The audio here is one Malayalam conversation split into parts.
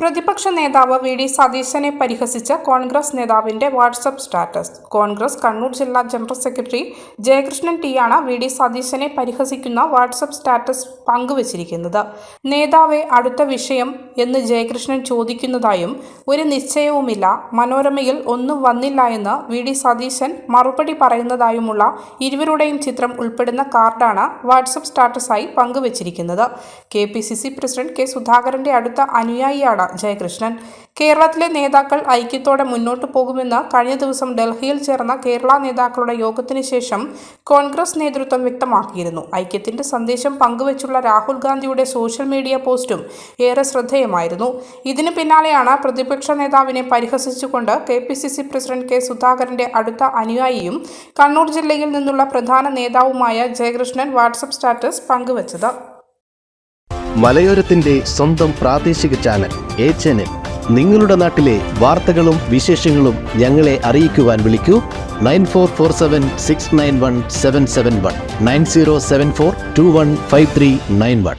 പ്രതിപക്ഷ നേതാവ് വി ഡി സതീശനെ പരിഹസിച്ച കോൺഗ്രസ് നേതാവിന്റെ വാട്സപ്പ് സ്റ്റാറ്റസ്. കോൺഗ്രസ് കണ്ണൂർ ജില്ലാ ജനറൽ സെക്രട്ടറി ജയകൃഷ്ണൻ ടിയാണ് വി ഡി സതീശനെ പരിഹസിക്കുന്ന വാട്സപ്പ് സ്റ്റാറ്റസ് പങ്കുവച്ചിരിക്കുന്നത്. നേതാവെ അടുത്ത വിഷയം എന്ന് ജയകൃഷ്ണൻ ചോദിക്കുന്നതായും ഒരു നിശ്ചയവുമില്ല. മനോരമയിൽ ഒന്നും വന്നില്ല എന്ന് വി. ഡി. സതീശൻ മറുപടി പറയുന്നതായുമുള്ള ഇരുവരുടെയും ചിത്രം ഉൾപ്പെടുന്ന കാർഡാണ് വാട്സപ്പ് സ്റ്റാറ്റസായി പങ്കുവച്ചിരിക്കുന്നത്. K. P. C. C. President K. സുധാകരന്റെ അടുത്ത അനുയായിയാണ് ജയകൃഷ്ണൻ. കേരളത്തിലെ നേതാക്കൾ ഐക്യത്തോടെ മുന്നോട്ടു പോകുമെന്ന് കഴിഞ്ഞ ദിവസം ഡൽഹിയിൽ ചേർന്ന കേരള നേതാക്കളുടെ യോഗത്തിന് ശേഷം കോൺഗ്രസ് നേതൃത്വം വ്യക്തമാക്കിയിരുന്നു. ഐക്യത്തിന്റെ സന്ദേശം പങ്കുവച്ചുള്ള രാഹുൽ ഗാന്ധിയുടെ സോഷ്യൽ മീഡിയ പോസ്റ്റും ഏറെ ശ്രദ്ധേയമായിരുന്നു ഇതിനു പിന്നാലെയാണ് പ്രതിപക്ഷ നേതാവിനെ പരിഹസിച്ചുകൊണ്ട് K P C C president K സുധാകരന്റെ അടുത്ത അനുയായിയും കണ്ണൂർ ജില്ലയിൽ നിന്നുള്ള പ്രധാന നേതാവുമായ ജയകൃഷ്ണൻ വാട്സപ്പ് സ്റ്റാറ്റസ് പങ്കുവച്ചത്. മലയോരത്തിന്റെ സ്വന്തം പ്രാദേശിക ചാനൽ എ ചാനൽ. നിങ്ങളുടെ നാട്ടിലെ വാർത്തകളും വിശേഷങ്ങളും ഞങ്ങളെ അറിയിക്കുവാൻ വിളിക്കൂ. Nine four four seven six nine one seven seven one. Nine zero seven four two one five three nine one.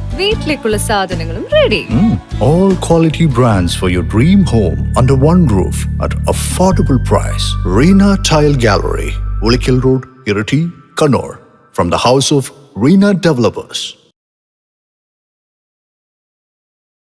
വീട്ടിലേക്കുള്ള സാധനങ്ങളും ready Mm. All quality brands for your dream home under one roof at affordable price. Reena Tile Gallery, Ulikil Road, Irati, Kannur. From the house of Reena Developers.